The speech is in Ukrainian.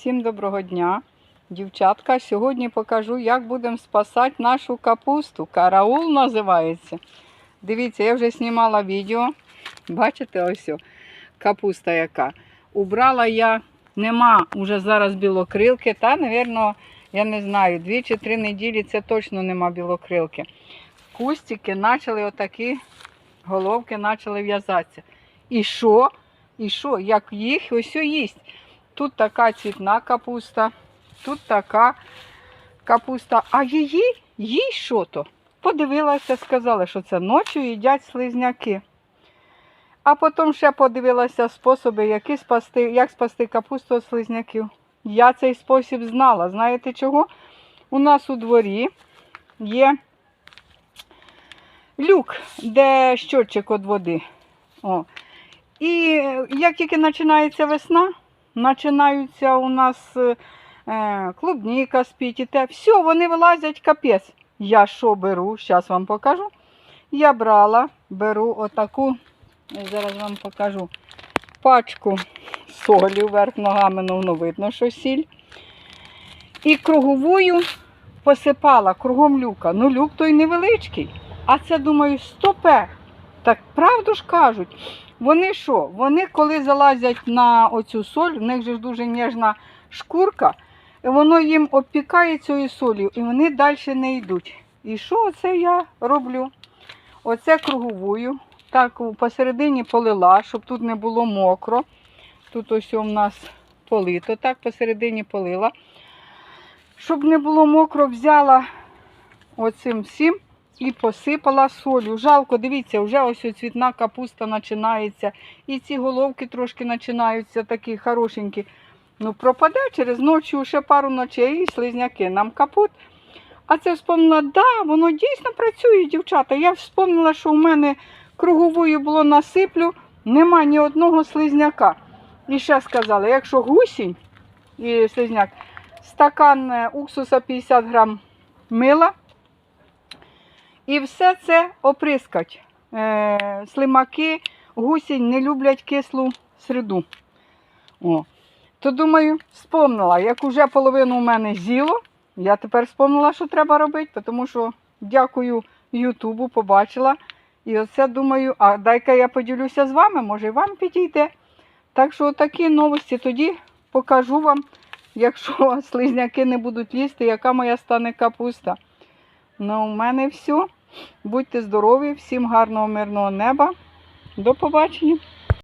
Всім доброго дня, дівчатка. Сьогодні покажу, як будемо спасати нашу капусту. Караул називається. Дивіться, я вже знімала відео. Бачите, ось капуста яка. Убрала я, нема вже зараз білокрилки, та, напевно, я не знаю, дві чи три неділі це точно нема білокрилки. Кустики почали отакі, головки почали в'язатися. І що? І що? Як їх ось їсть. Тут така цвітна капуста, тут така капуста. А її, їй що то? Подивилася, сказали, що це ночі їдять слизняки. А потім ще подивилася способи, які спасти, як спасти капусту від слизняків. Я цей спосіб знала. Знаєте чого? У нас у дворі є люк, де щотчик від води. О. І як тільки починається весна, починаються у нас е, клубніка спіть і те. Все, вони вилазять капець. Я що беру? Зараз вам покажу. Я брала, беру отаку, я зараз вам покажу пачку солі вверх ногами, ну воно видно, що сіль. І круговою посипала кругом люка. Ну, люк той невеличкий. А це, думаю, стопе. Так правду ж кажуть. Вони що? Вони коли залазять на оцю соль, в них же ж дуже ніжна шкурка, воно їм обпікає цією солью, і вони далі не йдуть. І що оце я роблю? Оце круговую, так посередині полила, щоб тут не було мокро. Тут ось у нас полито, так посередині полила. Щоб не було мокро, взяла оцим всім і посипала солью. Жалко, дивіться, вже ось цвітна капуста починається. І ці головки трошки починаються такі хорошенькі. Ну, пропаде через ночі, ще пару ночей, і слизняки нам капут. А це вспомнила, да, воно дійсно працює, дівчата. Я вспомнила, що у мене круговою було насиплю, нема ні одного слизняка. І ще сказали, якщо гусінь і слизняк, стакан е, уксуса 50 грам мила, і все це оприскать. Е, слимаки, гусінь не люблять кислу середу. О. То думаю, спомнила, як уже половину у мене з'їло, я тепер спомнила, що треба робити, тому що дякую Ютубу, побачила. І оце думаю, а дай-ка я поділюся з вами, може і вам підійде. Так що такі новості тоді покажу вам, якщо слизняки не будуть лізти, яка моя стане капуста. Ну, у мене все. Будьте здорові, всім гарного, мирного неба. До побачення.